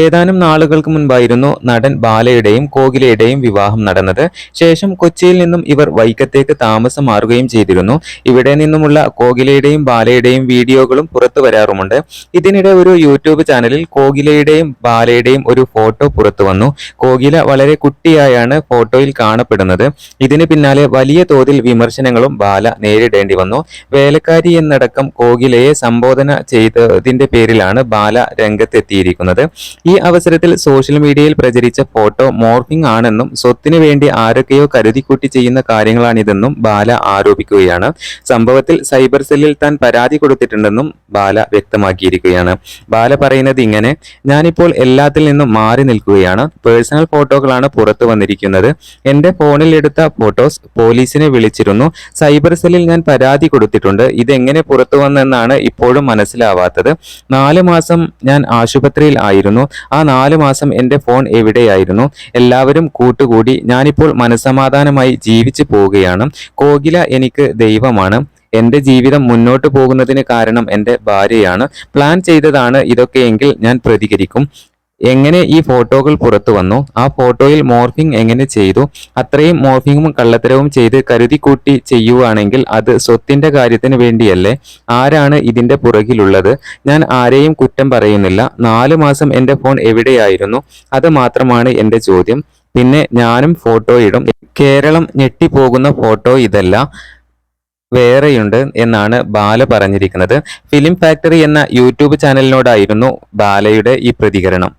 ഏതാനും നാളുകൾക്ക് മുൻപായിരുന്നു നടൻ ബാലയുടെയും കോകിലയുടെയും വിവാഹം നടന്നത്. ശേഷം കൊച്ചിയിൽ നിന്നും ഇവർ വൈക്കത്തേക്ക് താമസം മാറുകയും ചെയ്തിരുന്നു. ഇവിടെ നിന്നുമുള്ള കോകിലയുടെയും ബാലയുടെയും വീഡിയോകളും പുറത്തു വരാറുമുണ്ട്. ഇതിനിടെ ഒരു യൂട്യൂബ് ചാനലിൽ കോകിലയുടെയും ബാലയുടെയും ഒരു ഫോട്ടോ പുറത്തു വന്നു. കോകില വളരെ കുട്ടിയായാണ് ഫോട്ടോയിൽ കാണപ്പെടുന്നത്. ഇതിന് പിന്നാലെ വലിയ തോതിൽ വിമർശനങ്ങളും ബാല നേരിടേണ്ടി വന്നു. വേലക്കാരി എന്നടക്കം കോകിലയെ സംബോധന ചെയ്തതിന്റെ പേരിലാണ് ബാല രംഗത്തെത്തിയിരിക്കുന്നത്. ഈ അവസരത്തിൽ സോഷ്യൽ മീഡിയയിൽ പ്രചരിച്ച ഫോട്ടോ മോർഫിംഗ് ആണെന്നും സ്വത്തിനു വേണ്ടി ആരൊക്കെയോ കരുതിക്കൂട്ടി ചെയ്യുന്ന കാര്യങ്ങളാണിതെന്നും ബാല ആരോപിക്കുകയാണ്. സംഭവത്തിൽ സൈബർ സെല്ലിൽ താൻ പരാതി കൊടുത്തിട്ടുണ്ടെന്നും ബാല വ്യക്തമാക്കിയിരിക്കുകയാണ്. ബാല പറയുന്നത് ഇങ്ങനെ ഞാനിപ്പോൾ എല്ലാത്തിൽ നിന്നും മാറി നിൽക്കുകയാണ്. പേഴ്സണൽ ഫോട്ടോകളാണ് പുറത്തു വന്നിരിക്കുന്നത്. എന്റെ ഫോണിൽ എടുത്ത ഫോട്ടോസ് പോലീസിനെ വിളിച്ചിരുന്നു. സൈബർ സെല്ലിൽ ഞാൻ പരാതി കൊടുത്തിട്ടുണ്ട്. ഇതെങ്ങനെ പുറത്തു വന്നെന്നാണ് ഇപ്പോഴും മനസ്സിലാവാത്തത്. നാല് മാസം ഞാൻ ആശുപത്രിയിൽ ആയിരുന്നു. ആ നാല് മാസം എന്റെ ഫോൺ എവിടെയായിരുന്നു? എല്ലാവരും കൂട്ടുകൂടി ഞാനിപ്പോൾ മനസമാധാനമായി ജീവിച്ചു പോവുകയാണ്. കോകില എനിക്ക് ദൈവമാണ്. എന്റെ ജീവിതം മുന്നോട്ട് പോകുന്നതിന് കാരണം എന്റെ ഭാര്യയാണ്. പ്ലാൻ ചെയ്തതാണ് ഇതൊക്കെയെങ്കിൽ ഞാൻ പ്രതികരിക്കും. എങ്ങനെ ഈ ഫോട്ടോകൾ പുറത്തു വന്നു? ആ ഫോട്ടോയിൽ മോർഫിംഗ് എങ്ങനെ ചെയ്തു? അത്രയും മോർഫിങ്ങും കള്ളത്തരവും ചെയ്ത് കരുതിക്കൂട്ടി ചെയ്യുവാണെങ്കിൽ അത് സ്വത്തിന്റെ കാര്യത്തിന് വേണ്ടിയല്ലേ? ആരാണ് ഇതിന്റെ പുറകിലുള്ളത്? ഞാൻ ആരെയും കുറ്റം പറയുന്നില്ല. നാല് മാസം എന്റെ ഫോൺ എവിടെയായിരുന്നു? അത് മാത്രമാണ് എന്റെ ചോദ്യം. പിന്നെ ഞാനും ഫോട്ടോ ഇടും കേരളം ഞെട്ടിപ്പോകുന്ന ഫോട്ടോ ഇതല്ല. വേറെയുണ്ട് എന്നാണ് ബാല പറഞ്ഞിരിക്കുന്നത്. ഫിലിം ഫാക്ടറി എന്ന യൂട്യൂബ് ചാനലിനോടായിരുന്നു ബാലയുടെ ഈ പ്രതികരണം.